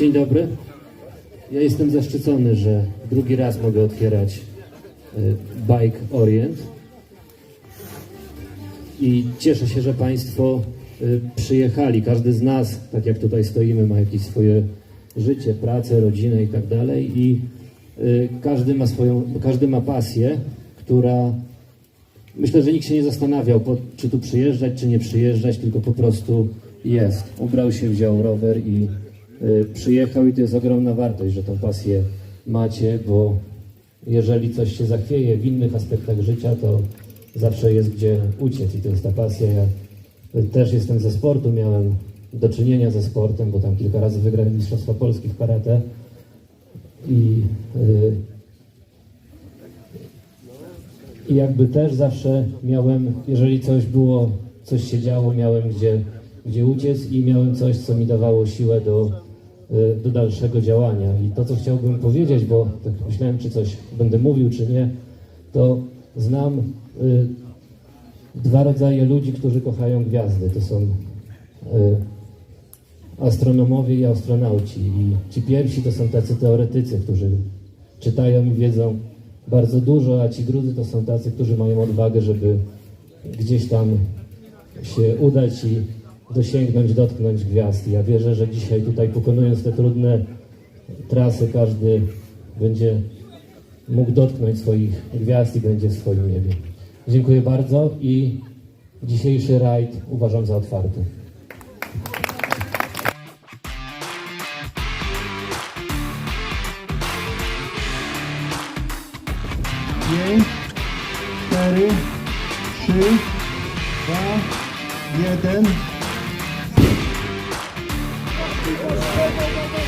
Dzień dobry. Ja jestem zaszczycony, że drugi raz mogę otwierać y, Bike Orient. I cieszę się, że Państwo y, przyjechali. Każdy z nas, tak jak tutaj stoimy, ma jakieś swoje życie, pracę, rodzinę i tak dalej. I y, każdy ma swoją, każdy ma pasję, która Myślę, że nikt się nie zastanawiał, czy tu przyjeżdżać, czy nie przyjeżdżać, tylko po prostu jest. Ubrał się, wziął rower i przyjechał i to jest ogromna wartość, że tą pasję macie, bo jeżeli coś się zachwieje w innych aspektach życia, to zawsze jest gdzie uciec i to jest ta pasja. Ja y, też jestem ze sportu, miałem do czynienia ze sportem, bo tam kilka razy wygrałem Mistrzostwa Polski w karate i y, i jakby też zawsze miałem, jeżeli coś było, coś się działo, miałem gdzie, gdzie uciec i miałem coś, co mi dawało siłę do, y, do dalszego działania. I to, co chciałbym powiedzieć, bo tak myślałem, czy coś będę mówił, czy nie, to znam y, dwa rodzaje ludzi, którzy kochają gwiazdy. To są y, astronomowie i astronauci. I ci pierwsi to są tacy teoretycy, którzy czytają i wiedzą bardzo dużo, a ci drudzy to są tacy, którzy mają odwagę, żeby gdzieś tam się udać i dosięgnąć, dotknąć gwiazd. Ja wierzę, że dzisiaj tutaj pokonując te trudne trasy, każdy będzie mógł dotknąć swoich gwiazd i będzie w swoim niebie. Dziękuję bardzo i dzisiejszy rajd uważam za otwarty. Pięć, cztery, trzy, dwa, jeden. go, go, go, go.